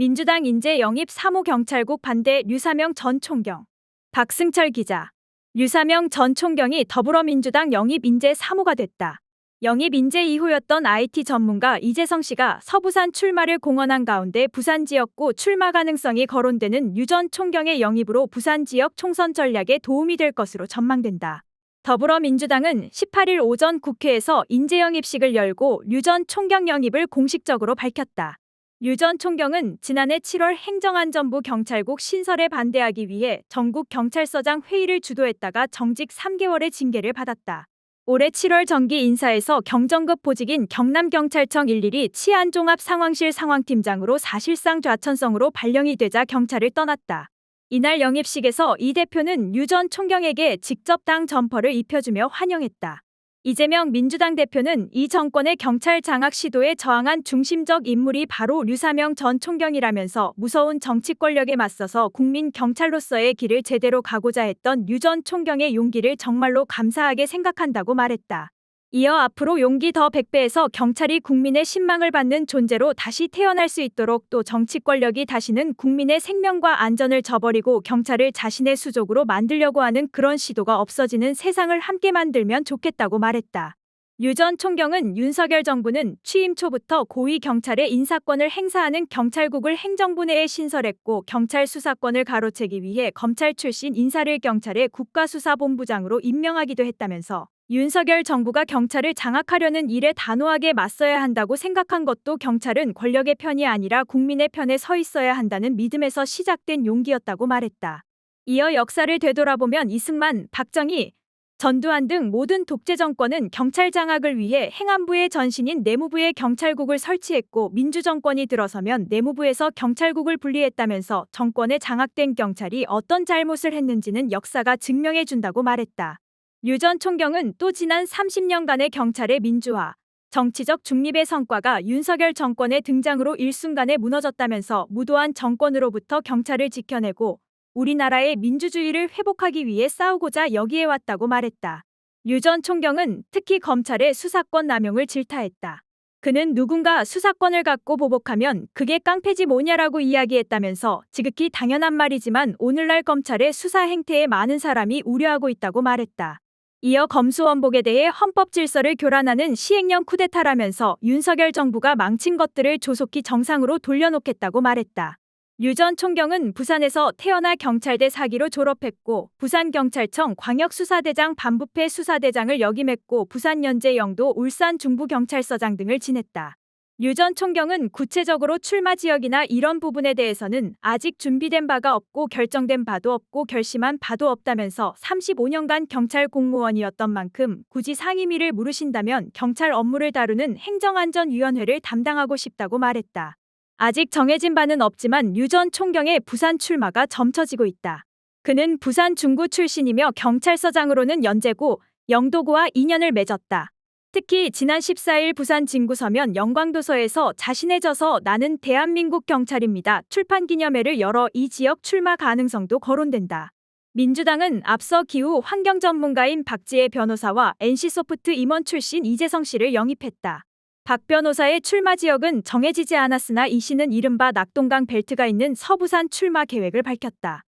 민주당 인재 영입 3호 경찰국 반대 류사명 전 총경. 박승철 기자. 류사명 전 총경이 더불어민주당 영입 인재 3호가 됐다. 영입 인재 2호였던 IT 전문가 이재성 씨가 서부산 출마를 공언한 가운데 부산 지역구 출마 가능성이 거론되는 유 전 총경의 영입으로 부산 지역 총선 전략에 도움이 될 것으로 전망된다. 더불어민주당은 18일 오전 국회에서 인재 영입식을 열고 유 전 총경 영입을 공식적으로 밝혔다. 유 전 총경은 지난해 7월 행정안전부 경찰국 신설에 반대하기 위해 전국 경찰서장 회의를 주도했다가 정직 3개월의 징계를 받았다. 올해 7월 정기 인사에서 경정급 보직인 경남경찰청 112 치안종합상황실 상황팀장으로 사실상 좌천성으로 발령이 되자 경찰을 떠났다. 이날 영입식에서 이 대표는 유 전 총경에게 직접 당 점퍼를 입혀주며 환영했다. 이재명 민주당 대표는 이 정권의 경찰 장악 시도에 저항한 중심적 인물이 바로 류사명 전 총경이라면서 무서운 정치 권력에 맞서서 국민 경찰로서의 길을 제대로 가고자 했던 유전 총경의 용기를 정말로 감사하게 생각한다고 말했다. 이어 앞으로 용기 더 100배에서 경찰이 국민의 신망을 받는 존재로 다시 태어날 수 있도록 또 정치 권력이 다시는 국민의 생명과 안전을 저버리고 경찰을 자신의 수족으로 만들려고 하는 그런 시도가 없어지는 세상을 함께 만들면 좋겠다고 말했다. 유 전 총경은 윤석열 정부는 취임 초부터 고위 경찰의 인사권을 행사하는 경찰국을 행정부 내에 신설했고 경찰 수사권을 가로채기 위해 검찰 출신 인사를 경찰의 국가수사본부장으로 임명하기도 했다면서 윤석열 정부가 경찰을 장악하려는 일에 단호하게 맞서야 한다고 생각한 것도 경찰은 권력의 편이 아니라 국민의 편에 서 있어야 한다는 믿음에서 시작된 용기였다고 말했다. 이어 역사를 되돌아보면 이승만, 박정희, 전두환 등 모든 독재 정권은 경찰 장악을 위해 행안부의 전신인 내무부에 경찰국을 설치했고 민주정권이 들어서면 내무부에서 경찰국을 분리했다면서 정권에 장악된 경찰이 어떤 잘못을 했는지는 역사가 증명해 준다고 말했다. 유 전 총경은 또 지난 30년간의 경찰의 민주화, 정치적 중립의 성과가 윤석열 정권의 등장으로 일순간에 무너졌다면서 무도한 정권으로부터 경찰을 지켜내고 우리나라의 민주주의를 회복하기 위해 싸우고자 여기에 왔다고 말했다. 유 전 총경은 특히 검찰의 수사권 남용을 질타했다. 그는 누군가 수사권을 갖고 보복하면 그게 깡패지 뭐냐라고 이야기했다면서 지극히 당연한 말이지만 오늘날 검찰의 수사 행태에 많은 사람이 우려하고 있다고 말했다. 이어 검수원복에 대해 헌법 질서를 교란하는 시행령 쿠데타라면서 윤석열 정부가 망친 것들을 조속히 정상으로 돌려놓겠다고 말했다. 유 전 총경은 부산에서 태어나 경찰대 사기로 졸업했고 부산경찰청 광역수사대장 반부패 수사대장을 역임했고 부산연제 영도 울산 중부경찰서장 등을 지냈다. 유 전 총경은 구체적으로 출마 지역이나 이런 부분에 대해서는 아직 준비된 바가 없고 결정된 바도 없고 결심한 바도 없다면서 35년간 경찰 공무원이었던 만큼 굳이 상임위를 물으신다면 경찰 업무를 다루는 행정안전위원회를 담당하고 싶다고 말했다. 아직 정해진 바는 없지만 유 전 총경의 부산 출마가 점쳐지고 있다. 그는 부산 중구 출신이며 경찰서장으로는 연제고 영도구와 인연을 맺었다. 특히 지난 14일 부산 진구 서면 영광도서에서 자신의 저서 나는 대한민국 경찰입니다. 출판 기념회를 열어 이 지역 출마 가능성도 거론된다. 민주당은 앞서 기후 환경 전문가인 박지혜 변호사와 NC소프트 임원 출신 이재성 씨를 영입했다. 박 변호사의 출마 지역은 정해지지 않았으나 이 씨는 이른바 낙동강 벨트가 있는 서부산 출마 계획을 밝혔다.